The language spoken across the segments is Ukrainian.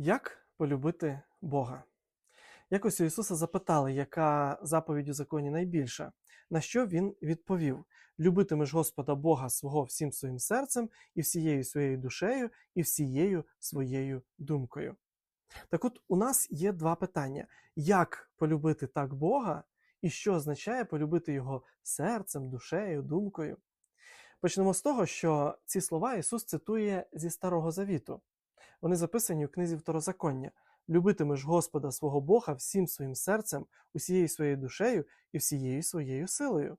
Як полюбити Бога? Якось у Ісуса запитали, яка заповідь у законі найбільша, на що він відповів: Любитимеш Господа Бога свого всім своїм серцем, і всією своєю душею, і всією своєю думкою. Так от у нас є два питання: як полюбити так Бога, і що означає полюбити Його серцем, душею, думкою? Почнемо з того, що ці слова Ісус цитує зі Старого Завіту. Вони записані у книзі Второзаконня. Любитимеш Господа свого Бога всім своїм серцем, усією своєю душею і всією своєю силою.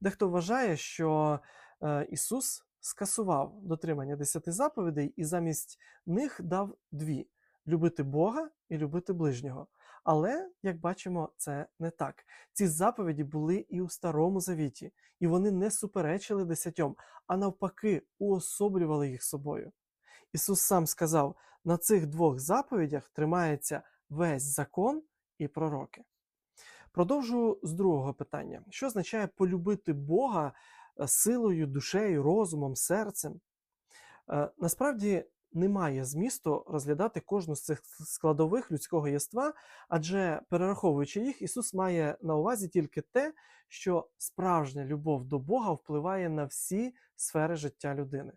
Дехто вважає, що е, Ісус скасував дотримання десяти заповідей і замість них дав дві: любити Бога і любити ближнього. Але, як бачимо, це не так. Ці заповіді були і у Старому Завіті, і вони не суперечили десятьом, а навпаки, уособлювали їх собою. Ісус сам сказав: на цих двох заповідях тримається весь закон і пророки. Продовжу з другого питання: що означає полюбити Бога е, силою, душею, розумом, серцем? Е, Насправді немає змісту розглядати кожну з цих складових людського єства, адже перераховуючи їх, Ісус має на увазі тільки те, що справжня любов до Бога впливає на всі сфери життя людини.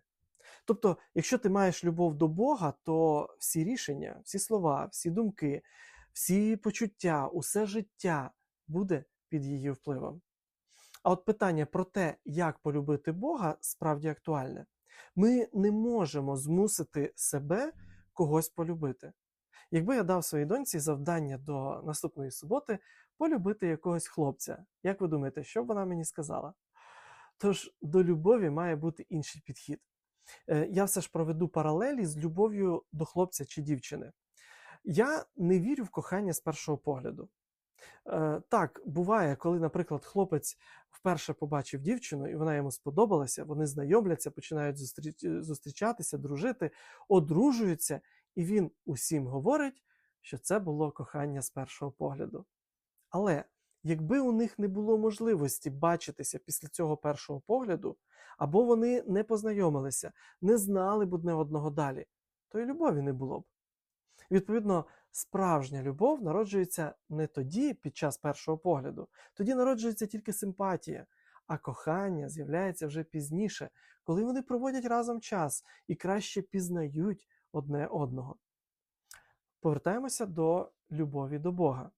Тобто, якщо ти маєш любов до Бога, то всі рішення, всі слова, всі думки, всі почуття, усе життя буде під її впливом. А от питання про те, як полюбити Бога, справді актуальне. Ми не можемо змусити себе когось полюбити. Якби я дав своїй доньці завдання до наступної суботи полюбити якогось хлопця, як ви думаєте, що б вона мені сказала? Тож до любові має бути інший підхід. Е, Я все ж проведу паралелі з любов'ю до хлопця чи дівчини. Я не вірю в кохання з першого погляду. Е, Так, буває, коли, наприклад, хлопець вперше побачив дівчину, і вона йому сподобалася, вони знайомляться, починають зустрічатися, дружити, одружуються, і він усім говорить, що це було кохання з першого погляду. Але якби у них не було можливості бачитися після цього першого погляду, або вони не познайомилися, не знали б одне одного далі, то й любові не було б. Відповідно, справжня любов народжується не тоді, під час першого погляду, тоді народжується тільки симпатія, а кохання з'являється вже пізніше, коли вони проводять разом час і краще пізнають одне одного. Повертаємося до любові до Бога.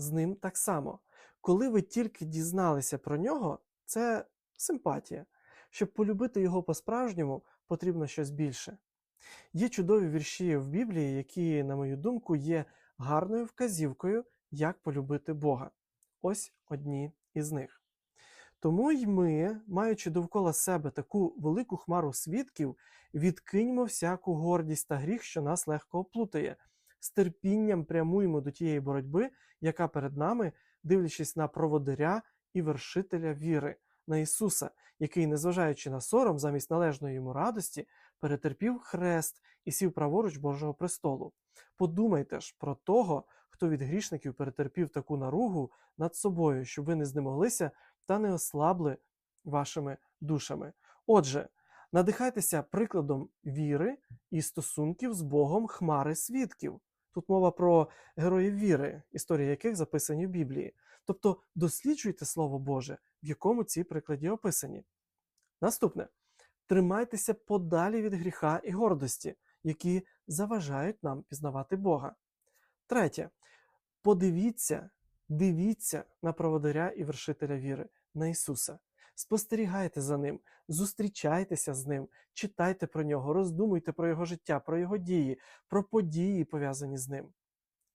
З ним так само. Коли ви тільки дізналися про нього, це симпатія. Щоб полюбити його по-справжньому, потрібно щось більше. Є чудові вірші в Біблії, які, на мою думку, є гарною вказівкою, як полюбити Бога. Ось одні із них. Тому й ми, маючи довкола себе таку велику хмару свідків, відкиньмо всяку гордість та гріх, що нас легко оплутає, з терпінням прямуємо до тієї боротьби, яка перед нами, дивлячись на проводиря і вершителя віри, на Ісуса, який, незважаючи на сором, замість належної йому радості, перетерпів хрест і сів праворуч Божого престолу. Подумайте ж про того, хто від грішників перетерпів таку наругу над собою, щоб ви не знемоглися та не ослабли вашими душами. Отже, надихайтеся прикладом віри і стосунків з Богом хмари свідків. Тут мова про героїв віри, історії яких записані в Біблії. Тобто досліджуйте Слово Боже, в якому ці прикладі описані. Наступне. Тримайтеся подалі від гріха і гордості, які заважають нам пізнавати Бога. Третє. Подивіться, дивіться на проводаря і вершителя віри, на Ісуса. Спостерігайте за Ним, зустрічайтеся з Ним, читайте про нього, роздумуйте про Його життя, про Його дії, про події, пов'язані з Ним.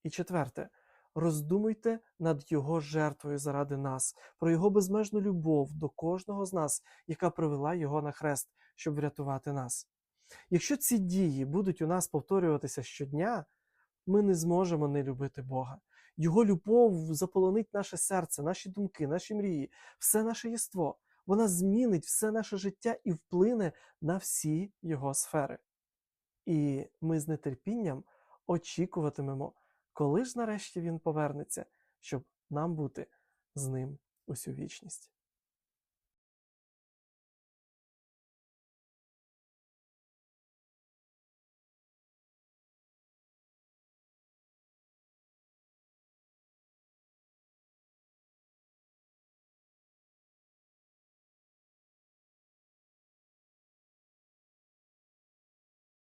І четверте. Роздумуйте над Його жертвою заради нас, про Його безмежну любов до кожного з нас, яка привела Його на хрест, щоб врятувати нас. Якщо ці дії будуть у нас повторюватися щодня, ми не зможемо не любити Бога. Його любов заполонить наше серце, наші думки, наші мрії, все наше єство. Вона змінить все наше життя і вплине на всі його сфери. І ми з нетерпінням очікуватимемо, коли ж нарешті він повернеться, щоб нам бути з ним усю вічність.